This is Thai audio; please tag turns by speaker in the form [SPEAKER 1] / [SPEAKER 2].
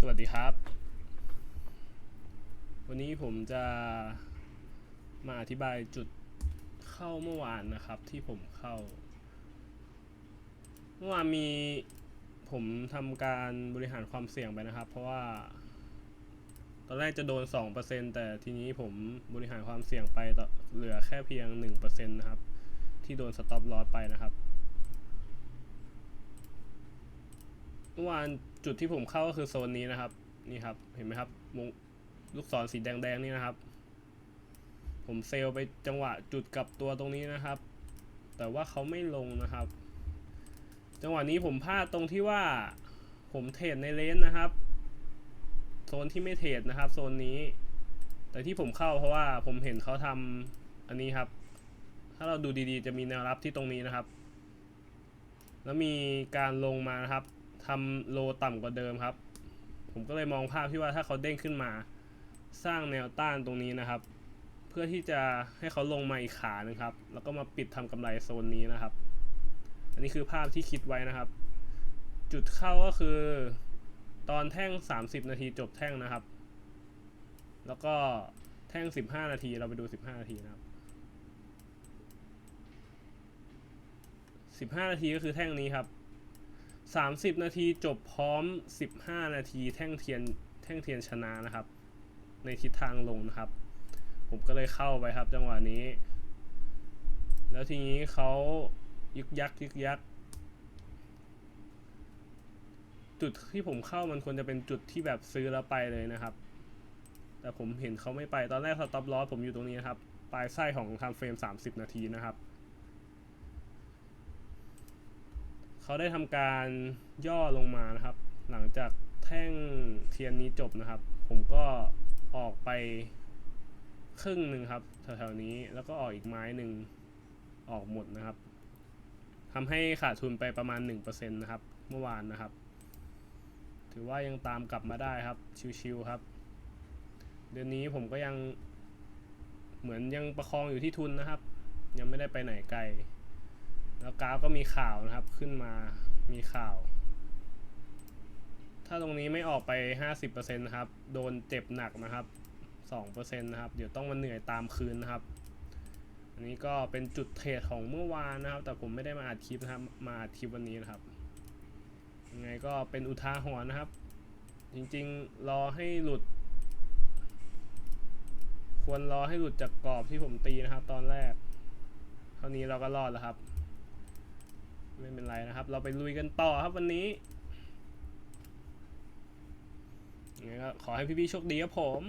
[SPEAKER 1] สวัสดีครับ วันนี้ผมจะมาอธิบายจุดเข้าเมื่อวานนะครับที่ผมเข้า เมื่อวานมีผมทำการบริหารความเสี่ยงไปนะครับ เพราะว่า ตอนแรกจะโดน 2%แต่ทีนี้ผมบริหารความเสี่ยงไปต่อเหลือแค่เพียง 1%นะครับ ที่โดนสต็อปลอสไปนะครับ มื่อวานจุดที่ผมเข้าก็คือโซนนี้นะครับ นี่ครับ เห็นไหมครับวงลูกศรสีแดงๆนี่นะครับ ผมเซลไปจังหวะจุดกลับตัวตรงนี้นะครับ แต่ว่าเขาไม่ลงนะครับ จังหวะนี้ผมพลาดตรงที่ว่าผมเทรดในเลนนะครับโซนที่ไม่เทรดนะครับโซนนี้ แต่ที่ผมเข้าเพราะว่าผมเห็นเขาทำอันนี้ครับ ถ้าเราดูดีๆ จะมีแนวรับที่ตรงนี้นะครับ แล้วมีการลงมานะครับ ทำโลต่ำกว่าเดิมครับ ผมก็เลยมองภาพที่ว่าถ้าเขาเด้งขึ้นมา สร้างแนวต้านตรงนี้นะครับ เพื่อที่จะให้เขาลงมาอีกขานึงครับ แล้วก็มาปิดทำกำไรโซนนี้นะครับ อันนี้คือภาพที่คิดไว้นะครับ จุดเข้าก็คือ ตอนแท่ง 30 นาทีจบแท่งนะครับ แล้วก็แท่ง 15 นาทีเราไปดู 15 นาทีนะครับ15 นาทีก็คือแท่งนี้ครับ 30 นาทีจบพร้อม 15 นาทีแท่งเทียนแท่งเทียนชนะนะครับ ในทิศทางลงนะครับ ผมก็เลยเข้าไปครับจังหวะนี้ แล้วทีนี้เขายึกยักยึกยักจุดที่ผมเข้ามันควรจะเป็นจุดที่แบบซื้อแล้วไปเลยนะครับ แต่ผมเห็นเขาไม่ไปตอนแรกสต็อปลอสผมอยู่ตรงนี้นครับ ปลายไส้ของทำเฟรม 30 นาทีนะครับ เขาได้ทำการย่อลงมานะครับ หลังจากแท่งเทียนนี้จบนะครับ ผมก็ออกไปครึ่งหนึ่งครับแถวๆนี้แล้วก็ออกอีกไม้หนึ่งออกหมดนะครับทำให้ขาดทุนไปประมาณ 1%นะครับ เมื่อวานนะครับ ถือว่ายังตามกลับมาได้ครับ ชิวๆครับ เดือนนี้ผมก็ยังเหมือนยังประคองอยู่ที่ทุนนะครับ ยังไม่ได้ไปไหนไกล แล้วกราฟก็มีข่าวนะครับขึ้นมามีข่าว ถ้าตรงนี้ไม่ออกไป 50%นะครับ โดนเจ็บหนักนะครับ2%นะครับ เดี๋ยวต้องมาเหนื่อยตามคืนนะครับ อันนี้ก็เป็นจุดเทรดของเมื่อวานนะครับ แต่ผมไม่ได้มาอัดคลิปนะครับ มาอัดคลิปวันนี้นะครับ ยังไงก็เป็นอุทาหรณ์นะครับ จริงๆรอให้หลุด ควรรอให้หลุดจากกรอบที่ผมตีนะครับ ตอนแรก เท่านี้เราก็รอดแล้วครับ ไม่เป็นไรนะครับ เราไปลุยกันต่อครับวันนี้ยังไงก็ขอให้พี่ๆโชคดีครับผม